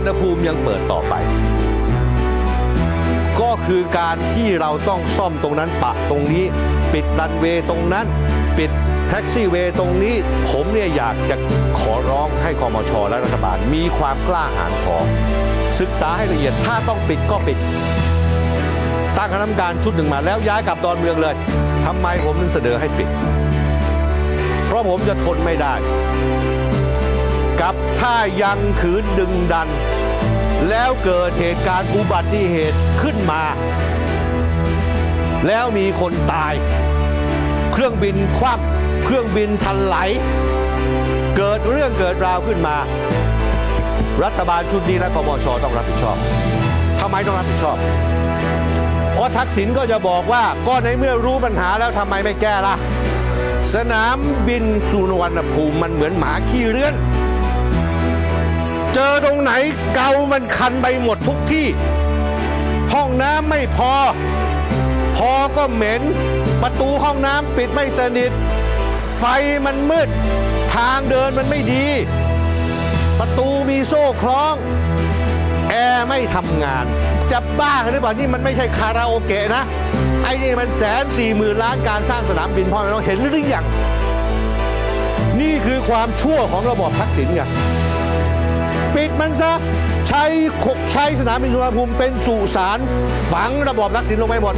รณภูมิยังเปิดต่อไป ก็คือการที่เราต้องซ่อมตรงนั้นปะตรงนี้ ปิดรันเวย์ตรงนั้น ปิดแท็กซี่เวย์ตรงนี้ ผมเนี่ยอยากจะขอร้องให้คอมชและรัฐบาลมีความกล้าหาญพอศึกษาให้ละเอียดถ้าต้องปิดก็ปิด ตั้งคณะกรรมการชุดหนึ่งมาแล้วย้ายกลับดอนเมืองเลยทำไมผมถึงเสนอให้ปิด เพราะผมจะทนไม่ได้ กับถ้ายังขืนดึงดัน แล้วเกิดเหตุการณ์อุบัติเหตุขึ้นมา แล้วมีคนตาย เครื่องบินคว่ำเครื่องบินทันไหล เกิดเรื่องเกิดราวขึ้นมา รัฐบาลชุดนี้และคมชต้องรับผิดชอบทำไมต้องรับผิดชอบเพราะทักษิณก็จะบอกว่าก็ในเมื่อรู้ปัญหาแล้วทำไมไม่แก้ล่ะสนามบินสุวรรณภูมิมันเหมือนหมาขี้เรือน เจอตรงไหนเกามันคันไปหมดทุกที่ ห้องน้ำไม่พอ พอก็เหม็น ประตูห้องน้ำปิดไม่สนิท ไฟมันมืด ทางเดินมันไม่ดี ประตูมีโซ่คล้อง แอร์ไม่ทำงาน จะบ้าหรือเปล่านี่มันไม่ใช่คาราโอเกะนะ ไอ้นี่มันแสนสี่หมื่นล้านการสร้างสนามบินพ่อแม่น้องเห็นหรือยังนี่คือความชั่วของระบอบทักษิณไง ปิดมันซะใช้ขกใช้สนามบินสุวรรณภูมิเป็นสุสานฝังระบอบทักษิณลงไปหมด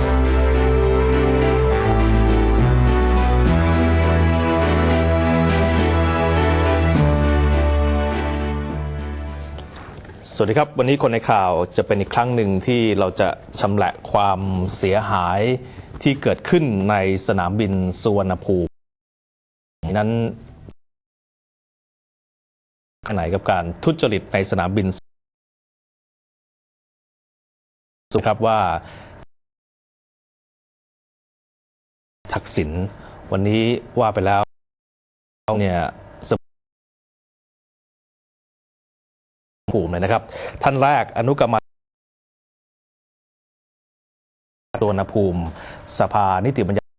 สวัสดีครับ วันนี้คนในข่าวจะเป็นอีกครั้งหนึ่งที่เราจะชำแหละความเสียหายที่เกิดขึ้นในสนามบินสุวรรณภูมินั้น ไหนกับการทุจริตในสนามบินสุครับว่า ทักษิณวันนี้ว่าไปแล้วเนี่ยภูมิเลยนะครับ ท่านแรกอนุกรรมารตัวนภูมิ สภานิติบัญญัติ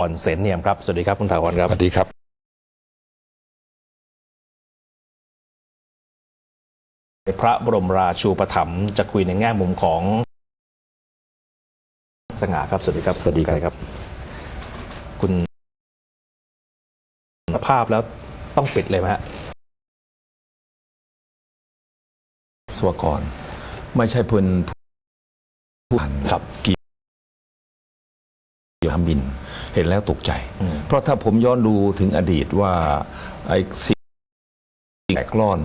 ก่อนเสนเนียมครับ สวัสดีครับ คุณถาวรครับ สวัสดีครับ พระบรมราชูปถัมภ์จะคุยในแง่มุมของสง่าครับ สวัสดีครับ สวัสดีครับ คุณภาพแล้วต้องปิดเลยไหมฮะสวกรไม่ใช่เพิ่นผู้พันครับเกี่ยวกับบิน เห็นแล้วตกใจ เพราะถ้าผมย้อนดูถึงอดีตว่าไอ้สิ่งแตกล่อน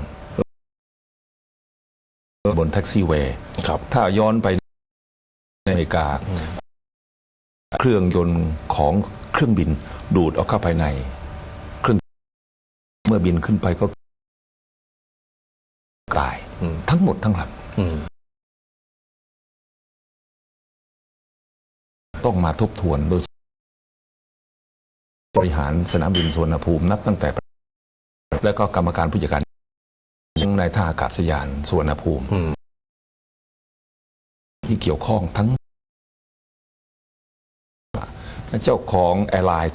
บนแท็กซี่เวย์ครับถ้าย้อนไปในอเมริกา เครื่องยนต์ของเครื่องบินดูดเอาเข้าไปใน เครื่องเมื่อบินขึ้นไปก็ตายอืมทั้งหมดทั้งลำอืมต้องมาทบทวนโดยบริหารสนามบินสวนภูมินับตั้งแต่ และก็กรรมการผู้จัดการยัง ในท่าอากาศยานสุวนภูมิ ที่เกี่ยวข้องทั้ง เจ้าของแอร์ไลน์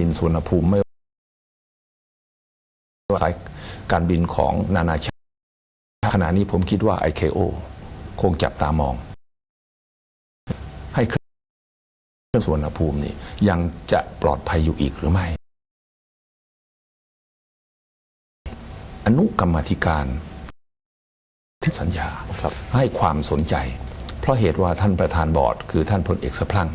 บินสุวนภูมิไม่ว่าสายการบินของนานาชาติขณะนี้ผมคิดว่า ICAO คงจับตามอง ให้เครื่องสุวนภูมินี่ยังจะปลอดภัยอยู่อีกหรือไม่ อนุกรรมาธิการที่สัญญาครับให้ความสนใจ เพราะเหตุว่าท่านประธานบอร์ด คือท่านพลเอกสะพลั่ง